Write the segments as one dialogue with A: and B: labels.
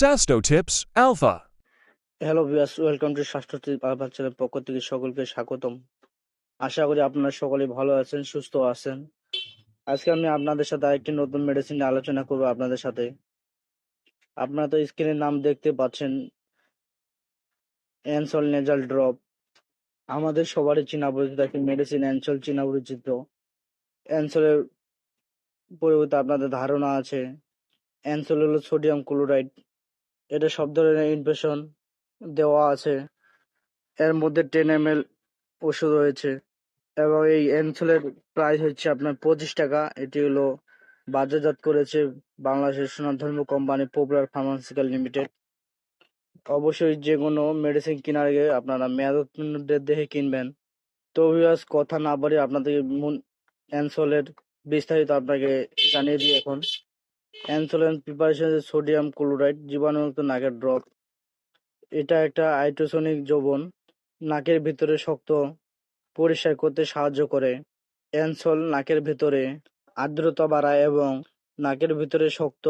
A: Sasto Tips Alpha.
B: Hello viewers welcome to Swasthya Alpha channel পক্ষ থেকে সকলকে স্বাগতম। আশা করি আপনারা সকলে ভালো আছেন, সুস্থ আছেন। আজকে আমি আপনাদের সাথে আরেকটি নতুন মেডিসিন আলোচনা করব আপনাদের সাথে। আপনারা তো স্ক্রিনের নাম দেখতে পাচ্ছেন। অ্যানসল নেজাল ড্রপ আমাদের সবারই চীনা পরিচিত একটি মেডিসিন অ্যানসল চীনা পরিচিত। অ্যানসলের পরিবর্তে আপনাদের ধারণা আছে। অ্যানসল হলো সোডিয়াম ক্লোরাইড এটা সব ধরনের ইনফেকশন দেওয়া আছে। এর মধ্যে টেন এম এল ওষুধ রয়েছে। এবং এই অ্যানসলের প্রাইস হচ্ছে আপনার পঁচিশ টাকা। এটি হলো বাজারজাত করেছে বাংলাদেশের সুনামধর্ম কোম্পানি পপুলার ফার্মাসিক্যাল লিমিটেড অবশ্যই যে কোনো মেডিসিন কেনার আগে আপনারা ডেট দেখে কিনবেন। তো কথা না বাড়িয়ে আপনাদের মূল অ্যানসলের বিস্তারিত আপনাকে জানিয়ে দিই এখন। অ্যানসোলেন প্রিপারেশন সোডিয়াম ক্লোরাইড জীবাণুমুক্ত নাকের ড্রপ এটা একটা আইটোসনিক যৌবন, নাকের ভিতরে শক্ত পরিষ্কার করতে সাহায্য করে। অ্যানসল নাকের ভিতরে আর্দ্রতা বাড়ায় এবং নাকের ভিতরে শক্ত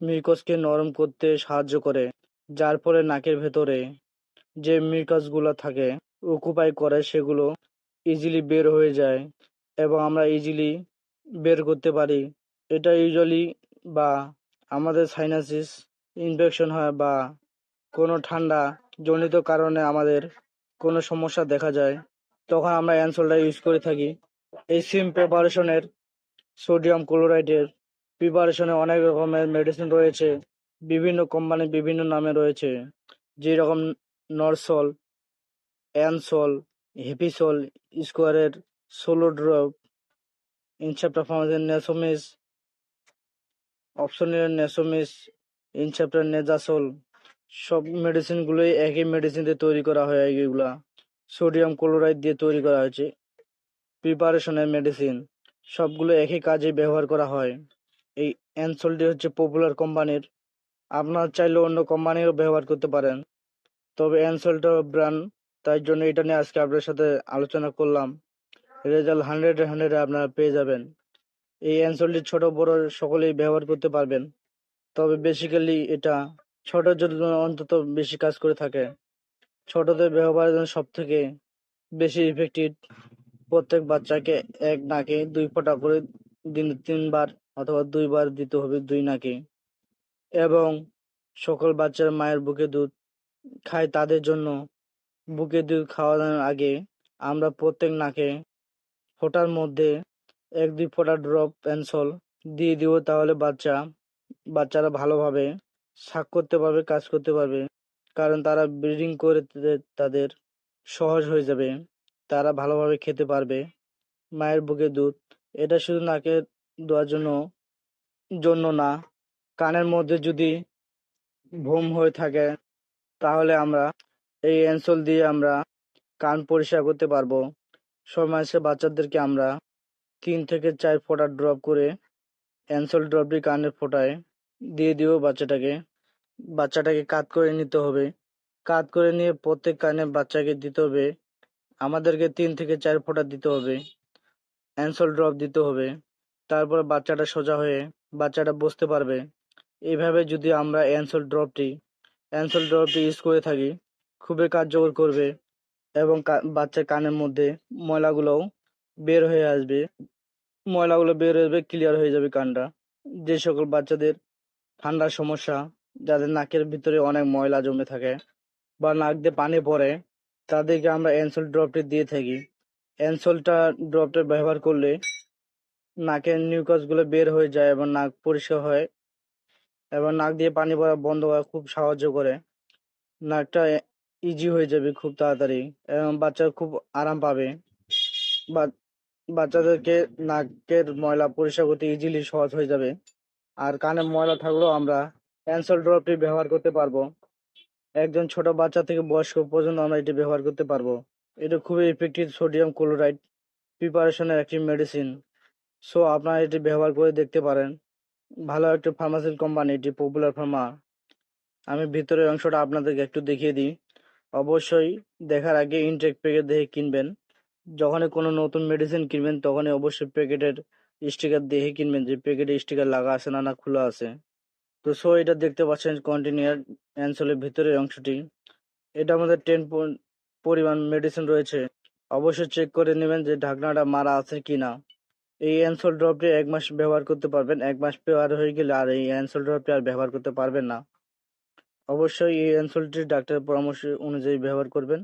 B: মিউকাসকে নরম করতে সাহায্য করে, যার ফলে নাকের ভেতরে যে মিউকাসগুলো থাকে, অকুপাই করে, সেগুলো ইজিলি বের হয়ে যায় এবং আমরা ইজিলি বের করতে পারি। এটা ইউজুয়ালি বা আমাদের সাইনাসিস ইনফেকশন হয় বা কোনো ঠান্ডা জনিত কারণে আমাদের কোনো সমস্যা দেখা যায়, তখন আমরা অ্যানসলটা ইউজ করে থাকি। এই সিম প্রিপারেশনের সোডিয়াম ক্লোরাইডের প্রিপারেশনে অনেক রকমের মেডিসিন রয়েছে, বিভিন্ন কোম্পানি বিভিন্ন নামে রয়েছে। যেরকম নরসল অ্যানসল হেপিসল স্কোয়ারের সোলো ড্রপ ইনসেপ্টা ফার্মাসির নেসোমিস অপশনের নেসোমিস ইনসেপ্টার নেজাসল, সব মেডিসিনগুলোই একই মেডিসিন দিয়ে তৈরি করা হয় এগুলা সোডিয়াম ক্লোরাইড দিয়ে তৈরি করা হয়েছে। প্রিপারেশনের মেডিসিন সবগুলো একই কাজে ব্যবহার করা হয়। এই অ্যানসলটি হচ্ছে পপুলার কোম্পানির আপনার চাইলে অন্য কোম্পানিরও ব্যবহার করতে পারেন। তবে অ্যানসলটা ব্র্যান্ড তাই জন্য এটা নিয়ে আজকে আপনার সাথে আলোচনা করলাম। রেজাল্ট হান্ড্রেড হান্ড্রেড আপনারা পেয়ে যাবেন। এই অ্যানসলটি ছোট, বড় সকলেই ব্যবহার করতে পারবেন। তবে বেসিক্যালি এটা ছোটর জন্য অন্তত বেশি কাজ করে থাকে। ছোটদের ব্যবহারের জন্য সব থেকে বেশি ইফেক্টিভ প্রত্যেক বাচ্চাকে এক নাকে দুই ফোঁটা করে দিন তিনবার অথবা দুইবার দিতে হবে দুই নাকে। এবং সকল বাচ্চার মায়ের বুকে দুধ খায় তাদের জন্য বুকে দুধ খাওয়ানোর আগে আমরা প্রত্যেক নাকে ফোঁটার মধ্যে এক, দুই ফোঁটা ড্রপ পেন্সল দিয়ে দিব তাহলে বাচ্চা, বাচ্চারা ভালোভাবে শাক করতে পারবে, কাজ করতে পারবে। কারণ তারা ব্রিডিং করে তাদের সহজ হয়ে যাবে। তারা ভালোভাবে খেতে পারবে। মায়ের বুকে দুধ। এটা শুধু নাকে দেওয়ার জন্য জন্য না, কানের মধ্যে যদি ভোম হয়ে থাকে, তাহলে আমরা এই অ্যানসল দিয়ে আমরা কান পরিষ্কার করতে পারব। সময় আসে বাচ্চাদেরকে আমরা তিন থেকে চার ফোঁটা ড্রপ করে অ্যানসল ড্রপটি কানের ফোঁটায় দিয়ে দিব বাচ্চাটাকে। বাচ্চাটাকে কাত করে নিতে হবে। কাত করে নিয়ে প্রত্যেক কানে বাচ্চাকে দিতে হবে। আমাদেরকে তিন থেকে চার ফোঁটা দিতে হবে। অ্যানসল ড্রপ দিতে হবে। তারপর বাচ্চাটা সোজা হয়ে বাচ্চাটা বসতে পারবে। এইভাবে যদি আমরা অ্যানসল ড্রপটি অ্যানসল ড্রপটি ইউজ করে থাকি, খুবই কার্যকর করবে এবং বাচ্চার কানের মধ্যে ময়লাগুলোও বের হয়ে আসবে। ময়লাগুলো বের হয়ে যাবে ক্লিয়ার হয়ে যাবে কানটা। যে সকল বাচ্চাদের ঠান্ডার সমস্যা, যাদের নাকের ভিতরে অনেক ময়লা জমে থাকে বা নাক দিয়ে পানি পড়ে, তাদেরকে আমরা অ্যানসল ড্রপটি দিয়ে থাকি। অ্যানসলটা ড্রপটা ব্যবহার করলে নাকের নিউকাসগুলো বের হয়ে যায় এবং নাক পরিষ্কার হয় এবং নাক দিয়ে পানি পড়া বন্ধ করা খুব সাহায্য করে। নাকটা ইজি হয়ে যাবে খুব তাড়াতাড়ি এবং বাচ্চা খুব আরাম পাবে। বা- বাচ্চাদেরকে নাকের ময়লা পরিষ্কার করতে ইজিলি সহজ হয়ে যাবে। আর কানে ময়লা থাকলেও আমরা অ্যানসল ড্রপটি ব্যবহার করতে পারব। একজন ছোট বাচ্চা থেকে বয়স্ক পর্যন্ত আমরা এটি ব্যবহার করতে পারব। এটা খুবই ইফেক্টিভ সোডিয়াম ক্লোরাইড প্রিপারেশনের একটি মেডিসিন সো আপনারা এটি ব্যবহার করে দেখতে পারেন। ভালো একটি ফার্মাসির কোম্পানি এটি পপুলার ফার্মা আমি ভিতরের অংশটা আপনাদেরকে একটু দেখিয়ে দিই। অবশ্যই দেখার আগে ইনটেক প্যাকেট দেখে কিনবেন। যখনই কোনো নতুন মেডিসিন কিনবেন, তখনই অবশ্যই প্যাকেটের স্টিকার দেখে কিনবেন যে প্যাকেটে স্টিকার লাগা আছে না না খোলা আছে। তো সো এটা দেখতে পাচ্ছেন কন্টিনিউয়ার অ্যানসোলের ভিতরের অংশটি। এটা আমাদের টেন পরিমাণ মেডিসিন রয়েছে। অবশ্যই চেক করে নেবেন যে ঢাকনাটা মারা আছে কিনা এই অ্যানসোল ড্রপটি এক মাস ব্যবহার করতে পারবেন। এক মাস ব্যবহার হয়ে গেলে আর এই অ্যানসোল ড্রপটি আর ব্যবহার করতে পারবেন না। অবশ্যই এই অ্যানসোলটি ডাক্তারের পরামর্শ অনুযায়ী ব্যবহার করবেন।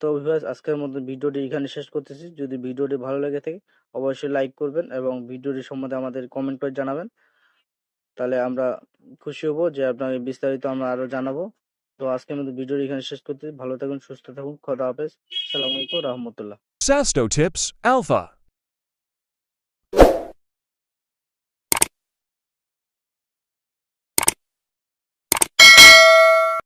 B: তো ভিউয়ার্স আজকের মতো ভিডিওটি এখানে শেষ করতেছি। যদি ভিডিওটি ভালো লেগে থাকে, অবশ্যই লাইক করবেন এবং ভিডিওটি সম্বন্ধে আমাদের কমেন্ট করে জানাবেন। তাহলে আমরা খুশি হব যে আপনাকে বিস্তারিত আমরা আরও জানাব। তো আজকের মতো ভিডিওটি এখানে শেষ করতেছি। ভালো থাকুন, সুস্থ থাকুন। খোদা হাফেজ। সালামালাইকুম রহমতুল্লাহ.